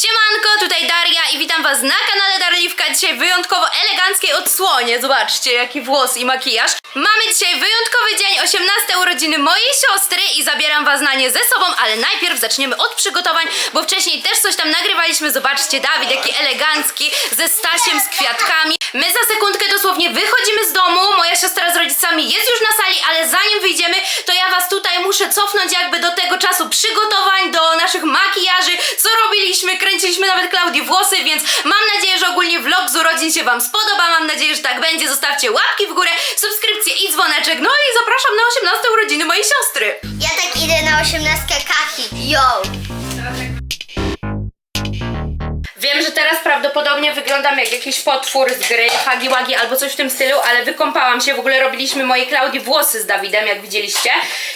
Siemanko, tutaj Daria i witam was na kanale Darliwka. Dzisiaj wyjątkowo eleganckiej odsłonie. Zobaczcie, jaki włos i makijaż. Mamy dzisiaj wyjątkowy dzień, 18 urodziny mojej siostry i zabieram was na nie ze sobą, ale najpierw zaczniemy od przygotowań, bo wcześniej też coś tam nagrywaliśmy. Zobaczcie, Dawid, jaki elegancki, ze Stasiem, z kwiatkami. My za sekundkę dosłownie wychodzimy z domu. Moja siostra z rodzicami jest już na sali, ale zanim wyjdziemy, to ja was tutaj muszę cofnąć jakby do tego czasu przygotowań, do naszych makijaży, co robiliśmy, kręciliśmy nawet Klaudii włosy, więc mam nadzieję, że ogólnie vlog z urodzin się wam spodoba, mam nadzieję, że tak będzie. Zostawcie łapki w górę, subskrypcję i dzwoneczek, no i zapraszam na 18 urodziny mojej siostry. Ja tak idę na osiemnastkę kaki. Yo! Wiem, że teraz prawdopodobnie wyglądam jak jakiś potwór z gry Hagi Wagi albo coś w tym stylu, ale wykąpałam się. W ogóle robiliśmy mojej Klaudii włosy z Dawidem, jak widzieliście.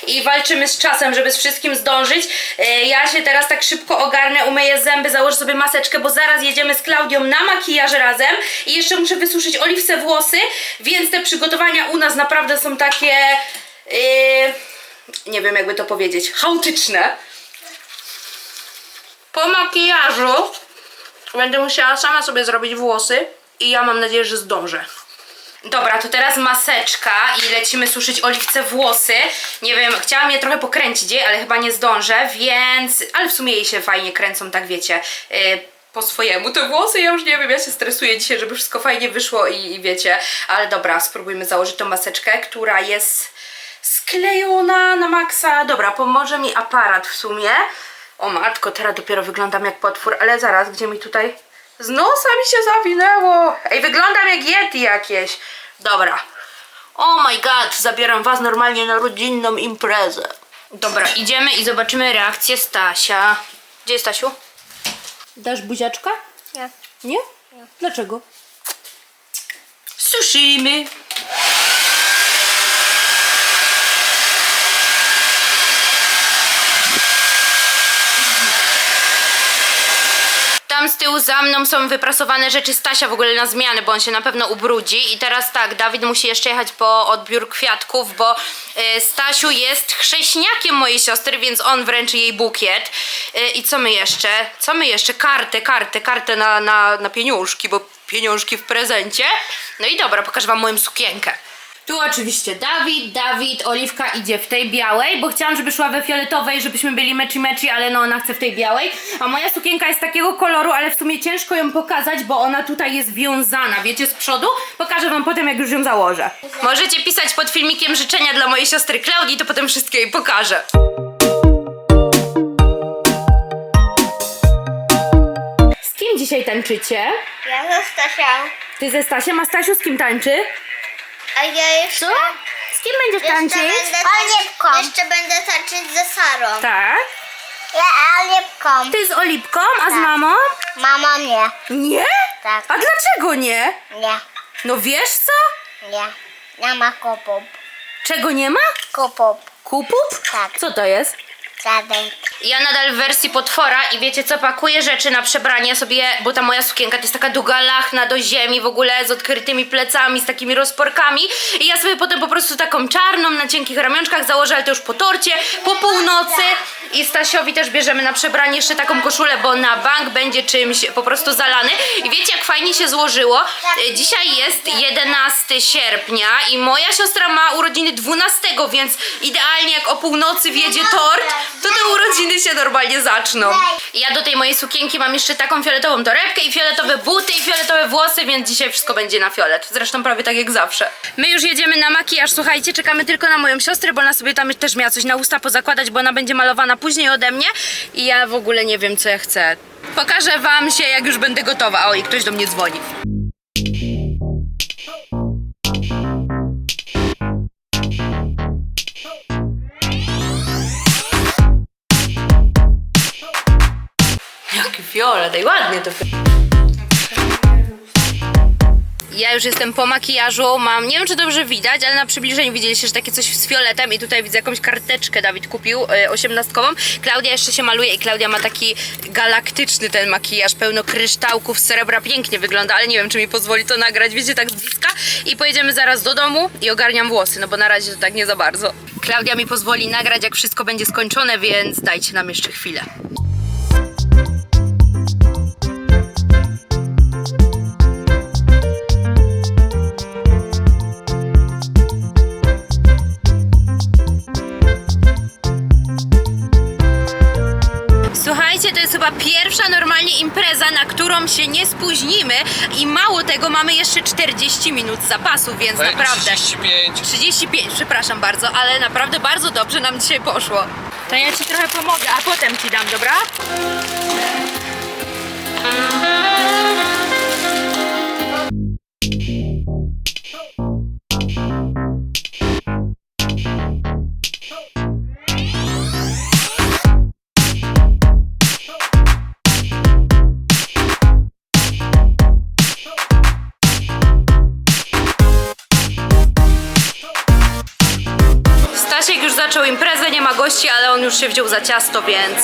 I walczymy z czasem, żeby z wszystkim zdążyć. E, Ja się teraz tak szybko ogarnę, umyję zęby, założę sobie maseczkę, bo zaraz jedziemy z Klaudią na makijaż razem. I jeszcze muszę wysuszyć Oliwce włosy, więc te przygotowania u nas naprawdę są takie... e, nie wiem jakby to powiedzieć, chaotyczne. Po makijażu Będę musiała sama sobie zrobić włosy i ja mam nadzieję, że zdążę. Dobra, to teraz maseczka i lecimy suszyć Oliwce włosy. Nie wiem, chciałam je trochę pokręcić jej, ale chyba nie zdążę, więc... Ale w sumie jej się fajnie kręcą, tak wiecie, yy, po swojemu te włosy. Ja już nie wiem, ja się stresuję dzisiaj, żeby wszystko fajnie wyszło i, i wiecie. Ale dobra, spróbujmy założyć tą maseczkę, która jest sklejona na maksa. Dobra, pomoże mi aparat w sumie. O matko, teraz dopiero wyglądam jak potwór, ale zaraz, gdzie mi tutaj z nosa mi się zawinęło. Ej, wyglądam jak Yeti jakieś. Dobra. Oh my god, zabieram was normalnie na rodzinną imprezę. Dobra, idziemy i zobaczymy reakcję Stasia. Gdzie jest Stasiu? Dasz buziaczka? Nie. Nie? Dlaczego? Suszymy. Tam z tyłu za mną są wyprasowane rzeczy Stasia w ogóle na zmianę, bo on się na pewno ubrudzi. I teraz tak, Dawid musi jeszcze jechać po odbiór kwiatków, bo e, Stasiu jest chrześniakiem mojej siostry, więc on wręczy jej bukiet. E, I co my jeszcze? Co my jeszcze? Kartę, kartę, kartę na, na, na pieniążki, bo pieniążki w prezencie. No i dobra, pokażę wam moją sukienkę. Tu oczywiście Dawid, Dawid, Oliwka idzie w tej białej, bo chciałam, żeby szła we fioletowej, żebyśmy byli meczy meczy, ale no ona chce w tej białej. A moja sukienka jest takiego koloru, ale w sumie ciężko ją pokazać, bo ona tutaj jest wiązana, wiecie, z przodu. Pokażę wam potem, jak już ją założę. Możecie pisać pod filmikiem życzenia dla mojej siostry Klaudii, to potem wszystkie jej pokażę. Z kim dzisiaj tańczycie? Ja ze Stasią. Ty ze Stasiem, a Stasiu z kim tańczy? A ja jeszcze... Z kim będziesz Jeszcze będę, tańczyć, jeszcze będę tańczyć ze Sarą. Tak. Ja Olipką. Ty z Olipką, a z mamą? Mama nie. Nie? Tak. A dlaczego nie? Nie. No wiesz co? Nie. Nie ma kupów. Czego nie ma? Kupów. Kupów? Tak. Co to jest? Ja nadal w wersji potwora i wiecie co, pakuję rzeczy na przebranie sobie, bo ta moja sukienka to jest taka długa lachna do ziemi w ogóle z odkrytymi plecami, z takimi rozporkami. I ja sobie potem po prostu taką czarną na cienkich ramionczkach założę, ale to już po torcie, po północy. I Stasiowi też bierzemy na przebranie jeszcze taką koszulę, bo na bank będzie czymś po prostu zalany. I wiecie jak fajnie się złożyło? E, Dzisiaj jest 11 sierpnia i moja siostra ma urodziny 12, więc idealnie jak o północy wjedzie tort, to te urodziny się normalnie zaczną. Ja do tej mojej sukienki mam jeszcze taką fioletową torebkę i fioletowe buty i fioletowe włosy, więc dzisiaj wszystko będzie na fiolet. Zresztą prawie tak jak zawsze. My już jedziemy na makijaż, słuchajcie, czekamy tylko na moją siostrę, bo ona sobie tam też miała coś na usta pozakładać, bo ona będzie malowana później ode mnie i ja w ogóle nie wiem co ja chcę. Pokażę wam się jak już będę gotowa. O i ktoś do mnie dzwoni. Fiolet, i ładnie to ja już jestem po makijażu, mam, nie wiem czy dobrze widać, ale na przybliżeniu widzieliście, że takie coś z fioletem i tutaj widzę jakąś karteczkę Dawid kupił, y, osiemnastkową. Klaudia jeszcze się maluje i Klaudia ma taki galaktyczny ten makijaż, pełno kryształków, srebra, pięknie wygląda, ale nie wiem czy mi pozwoli to nagrać, wiecie, tak z bliska. I pojedziemy zaraz do domu i ogarniam włosy, no bo na razie to tak nie za bardzo. Klaudia mi pozwoli nagrać jak wszystko będzie skończone, więc dajcie nam jeszcze chwilę. Normalnie impreza, na którą się nie spóźnimy i mało tego, mamy jeszcze 40 minut zapasu, więc naprawdę... 35. 35, przepraszam bardzo, ale naprawdę bardzo dobrze nam dzisiaj poszło. To ja ci trochę pomogę, a potem ci dam, dobra? Już się wziął za ciasto, więc...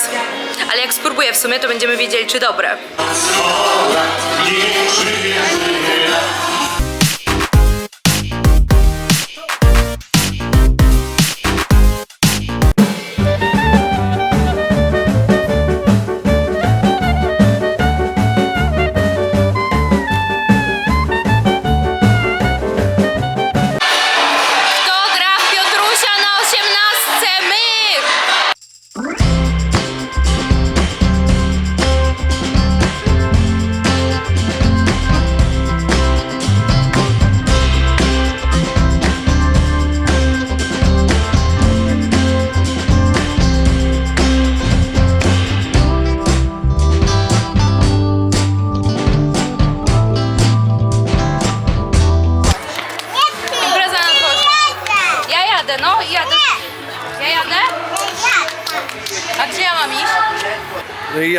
Ale jak spróbuję w sumie, to będziemy wiedzieli, czy dobre. Kto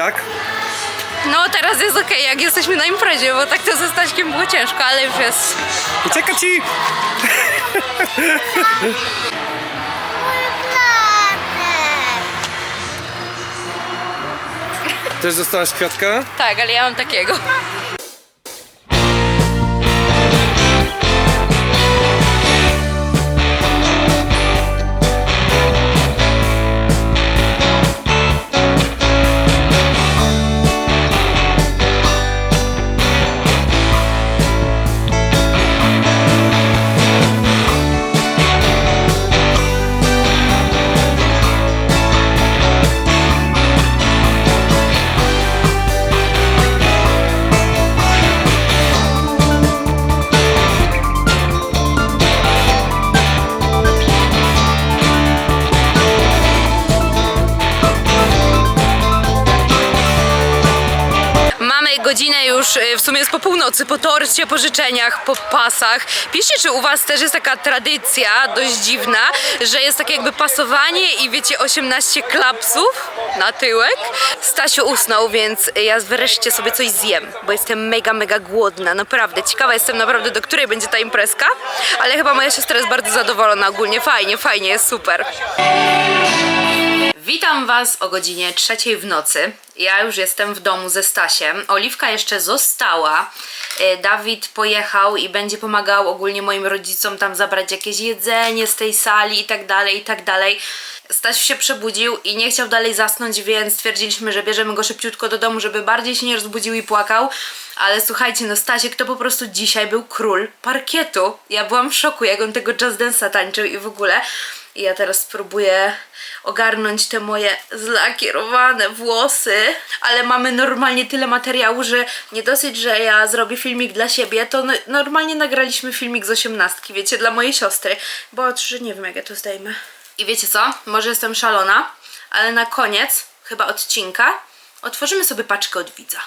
No jak? No, teraz jest okej, jak jesteśmy na imprezie, bo tak to ze Staśkiem było ciężko, ale już jest. Ucieka ci! Też dostałaś kwiatka? Tak, ale ja mam takiego. Północy, po torcie, po życzeniach, po pasach. Piszcie, czy u was też jest taka tradycja dość dziwna, że jest takie jakby pasowanie i wiecie 18 klapsów na tyłek. Stasiu usnął, więc ja wreszcie sobie coś zjem, bo jestem mega, mega głodna, naprawdę. Ciekawa jestem naprawdę, do której będzie ta imprezka, ale chyba moja siostra jest bardzo zadowolona ogólnie. Fajnie, fajnie, jest super. Witam Was o godzinie trzeciej w nocy. Ja już jestem w domu ze Stasiem. Oliwka jeszcze została. E, Dawid pojechał i będzie pomagał ogólnie moim rodzicom tam zabrać jakieś jedzenie z tej sali i tak dalej, i tak dalej. Stasiu się przebudził i nie chciał dalej zasnąć, więc stwierdziliśmy, że bierzemy go szybciutko do domu, żeby bardziej się nie rozbudził i płakał. Ale słuchajcie, no Stasiek to po prostu dzisiaj był król parkietu. Ja byłam w szoku, jak on tego jazz dance'a tańczył i w ogóle. I ja teraz spróbuję ogarnąć te moje zlakierowane włosy, ale mamy normalnie tyle materiału, że nie dosyć, że ja zrobię filmik dla siebie, to no, normalnie nagraliśmy filmik z osiemnastki, wiecie, dla mojej siostry, bo że nie wiem jak ja to zdejmę. I wiecie co? Może jestem szalona, ale na koniec chyba odcinka otworzymy sobie paczkę od widza.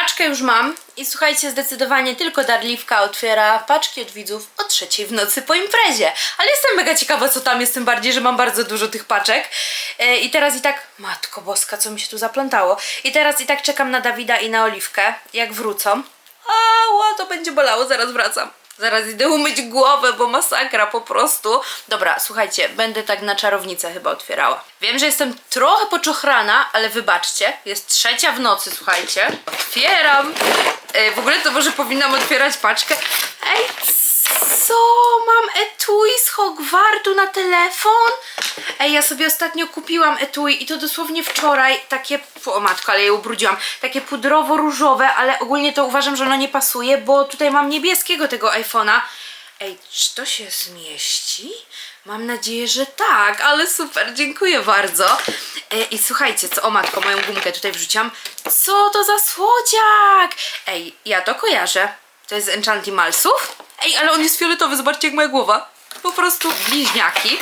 Paczkę już mam i słuchajcie, zdecydowanie tylko Darliwka otwiera paczki od widzów o trzeciej w nocy po imprezie. Ale jestem mega ciekawa, co tam jest, tym bardziej, że mam bardzo dużo tych paczek. E, I teraz i tak, matko boska, co mi się tu zaplątało. I teraz i tak czekam na Dawida i na Oliwkę, jak wrócą. Ała, to będzie bolało, zaraz wracam. Zaraz idę umyć głowę, bo masakra po prostu. Dobra, słuchajcie, będę tak na czarownicę chyba otwierała. Wiem, że jestem trochę poczochrana, ale wybaczcie, jest trzecia w nocy, słuchajcie. Otwieram. Ej, w ogóle to może powinnam otwierać paczkę. Ej, co? Mam etui z Hogwartu na telefon? Ej, ja sobie ostatnio kupiłam etui i to dosłownie wczoraj. Takie, o matko, ale je ubrudziłam. Takie pudrowo-różowe, ale ogólnie to uważam, że ono nie pasuje, bo tutaj mam niebieskiego tego iPhone'a. Ej, czy to się zmieści? Mam nadzieję, że tak, ale super, dziękuję bardzo. E, I słuchajcie, co, o matko, moją gumkę tutaj wrzuciłam. Co to za słodziak? Ej, ja to kojarzę. To jest Enchantimalsów? Ej, ale on jest fioletowy, zobaczcie jak moja głowa. Po prostu bliźniaki.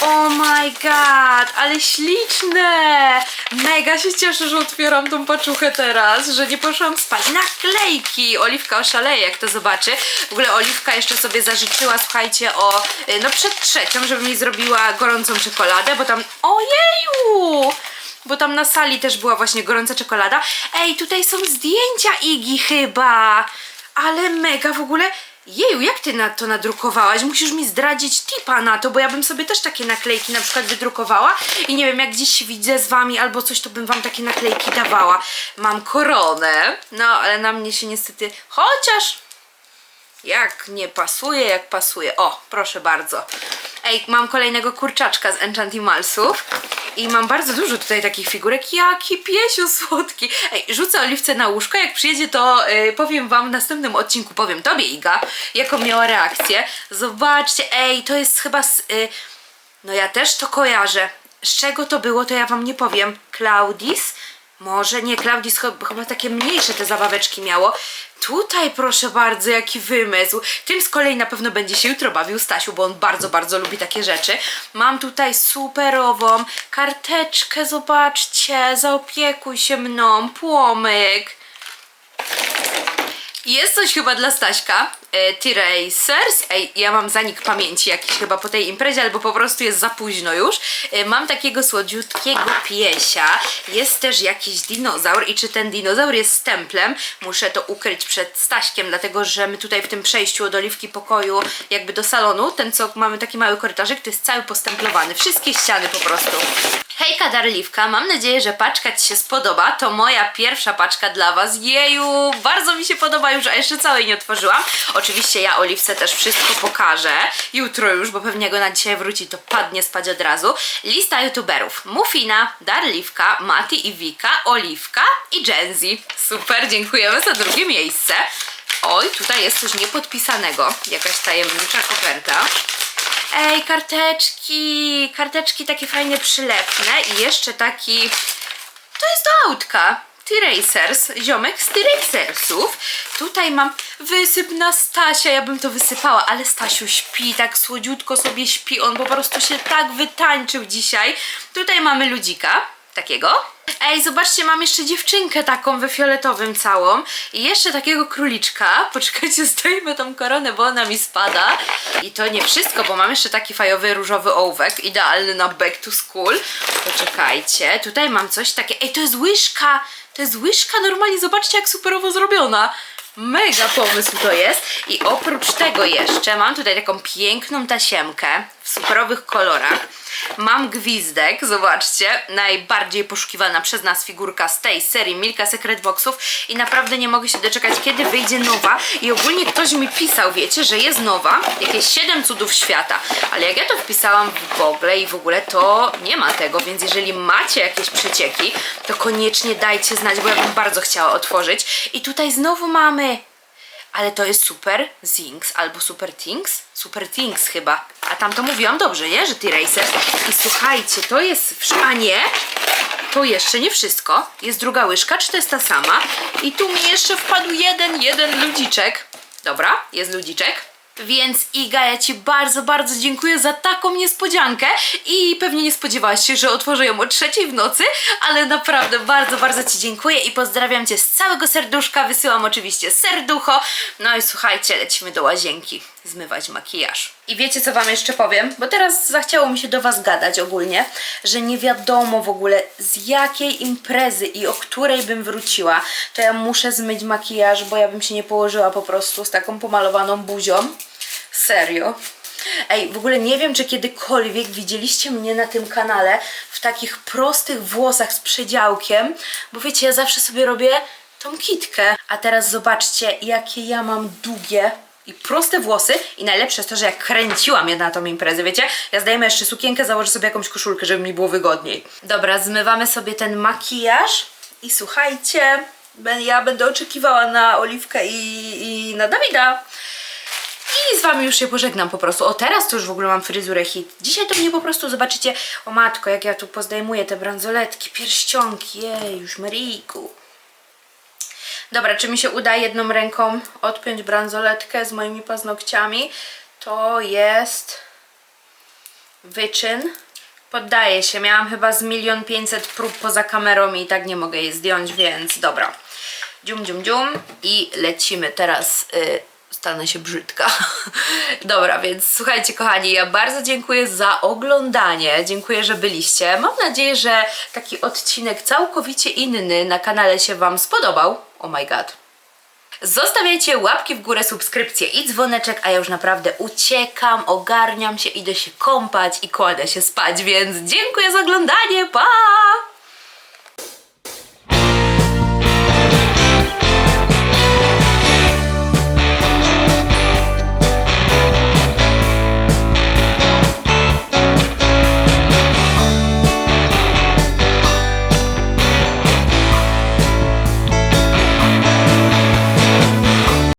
Oh my god, ale śliczne! Mega się cieszę, że otwieram tą paczuchę teraz, że nie poszłam spać. Naklejki! Oliwka oszaleje, jak to zobaczy. W ogóle Oliwka jeszcze sobie zażyczyła, słuchajcie, o, y, no przed trzecią, żeby mi zrobiła gorącą czekoladę, bo tam, ojeju! Bo tam na sali też była właśnie gorąca czekolada. Ej, tutaj są zdjęcia Igi chyba! Ale mega w ogóle. Jeju, jak ty na to nadrukowałaś? Musisz mi zdradzić tipa na to, bo ja bym sobie też takie naklejki na przykład wydrukowała i nie wiem, jak gdzieś widzę z wami albo coś, to bym wam takie naklejki dawała. Mam koronę, no ale na mnie się niestety, chociaż jak nie pasuje, jak pasuje. O, proszę bardzo. Ej, mam kolejnego kurczaczka z Enchantimalsów i mam bardzo dużo tutaj takich figurek. Jaki piesio słodki. Ej, rzucę Oliwce na łóżko, jak przyjedzie to y, powiem wam w następnym odcinku, powiem tobie Iga, jaką miała reakcję. Zobaczcie, ej, to jest chyba z... Y, no ja też to kojarzę. Z czego to było, to ja wam nie powiem. Claudis? Może nie, Claudis chyba, chyba takie mniejsze te zabaweczki miało. Tutaj proszę bardzo, jaki wymysł. Tym z kolei na pewno będzie się jutro bawił Stasiu, bo on bardzo, bardzo lubi takie rzeczy. Mam tutaj superową karteczkę, zobaczcie, zaopiekuj się mną, płomyk. Jest coś chyba dla Staśka. E, T-Racers. Ej, ja mam zanik pamięci jakiś chyba po tej imprezie, albo po prostu jest za późno już. E, mam takiego słodziutkiego piesia. Jest też jakiś dinozaur i czy ten dinozaur jest stemplem? Muszę to ukryć przed Staśkiem, dlatego że my tutaj w tym przejściu od oliwki pokoju jakby do salonu, ten co mamy taki mały korytarzyk, to jest cały postemplowany. Wszystkie ściany po prostu. Hejka Darliwka, mam nadzieję, że paczka Ci się spodoba. To moja pierwsza paczka dla Was. Jeju, bardzo mi się podoba już, a jeszcze całej nie otworzyłam. Oczywiście ja Oliwce też wszystko pokażę. Jutro już, bo pewnie go na dzisiaj wróci, to padnie spać od razu. Lista youtuberów. Mufina, Darliwka, Mati i Wika, Oliwka i Genzi. Super, dziękujemy za drugie miejsce. Oj, tutaj jest coś niepodpisanego. Jakaś tajemnicza koperta. Ej, karteczki! Karteczki takie fajnie przylepne i jeszcze taki... To jest do autka. T-Racers, ziomek z T-Racersów. Tutaj mam wysyp na Stasia, ja bym to wysypała, ale Stasiu śpi, tak słodziutko sobie śpi, on po prostu się tak wytańczył dzisiaj. Tutaj mamy ludzika, takiego. Ej, zobaczcie, mam jeszcze dziewczynkę taką we fioletowym całą i jeszcze takiego króliczka. Poczekajcie, stoimy tą koronę, bo ona mi spada. I to nie wszystko, bo mam jeszcze taki fajowy różowy ołówek, idealny na back to school. Poczekajcie, tutaj mam coś takiego. Ej, to jest łyżka! To jest łyżka normalnie, zobaczcie jak superowo zrobiona. Mega pomysł to jest. I oprócz tego jeszcze mam tutaj taką piękną tasiemkę w superowych kolorach. Mam gwizdek, zobaczcie, najbardziej poszukiwana przez nas figurka z tej serii Milka Secret Boxów i naprawdę nie mogę się doczekać, kiedy wyjdzie nowa. I ogólnie ktoś mi pisał, wiecie, że jest nowa, jakieś 7 cudów świata, ale jak ja to wpisałam w Google i w ogóle to nie ma tego, więc jeżeli macie jakieś przecieki, to koniecznie dajcie znać, bo ja bym bardzo chciała otworzyć. I tutaj znowu mamy ale to jest Super Zinks albo Super Things? Super Things chyba. A tam to mówiłam dobrze, nie? Że T-Racers. I słuchajcie, to jest w szanie. To jeszcze nie wszystko. Jest druga łyżka, czy to jest ta sama? I tu mi jeszcze wpadł jeden, jeden ludziczek. Dobra, jest ludziczek. Więc Iga, ja Ci bardzo, bardzo dziękuję za taką niespodziankę i pewnie nie spodziewałaś się, że otworzę ją o trzeciej w nocy, ale naprawdę bardzo, bardzo Ci dziękuję i pozdrawiam Cię z całego serduszka, wysyłam oczywiście serducho, no i słuchajcie, lecimy do łazienki zmywać makijaż. I wiecie co Wam jeszcze powiem? Bo teraz zachciało mi się do Was gadać ogólnie, że nie wiadomo w ogóle z jakiej imprezy i o której bym wróciła, to ja muszę zmyć makijaż, bo ja bym się nie położyła po prostu z taką pomalowaną buzią. Serio. Ej, w ogóle nie wiem, czy kiedykolwiek widzieliście mnie na tym kanale w takich prostych włosach z przedziałkiem, bo wiecie, ja zawsze sobie robię tą kitkę. A teraz zobaczcie, jakie ja mam długie i proste włosy i najlepsze jest to, że jak kręciłam je na tą imprezę, wiecie, ja zdejmę jeszcze sukienkę, założę sobie jakąś koszulkę, żeby mi było wygodniej. Dobra, zmywamy sobie ten makijaż i słuchajcie, ja będę oczekiwała na Oliwkę i, i na Dawida. i z wami już się pożegnam po prostu. O, teraz to już w ogóle mam fryzurę hit. Dzisiaj to mnie po prostu zobaczycie, o matko, jak ja tu pozdejmuję te bransoletki, pierścionki, jej, już Maryjku. Dobra, czy mi się uda jedną ręką odpiąć bransoletkę z moimi paznokciami? To jest wyczyn. Poddaję się, miałam chyba z milion pięćset prób poza kamerą i tak nie mogę jej zdjąć, więc dobra. Dzium, dzium, dzium i lecimy teraz. Y, stanę się brzydka. Dobra, więc słuchajcie kochani, ja bardzo dziękuję za oglądanie. Dziękuję, że byliście. Mam nadzieję, że taki odcinek całkowicie inny na kanale się Wam spodobał. Oh my god. Zostawiajcie łapki w górę, subskrypcje i dzwoneczek, a ja już naprawdę uciekam, ogarniam się, idę się kąpać i kładę się spać, więc dziękuję za oglądanie, pa!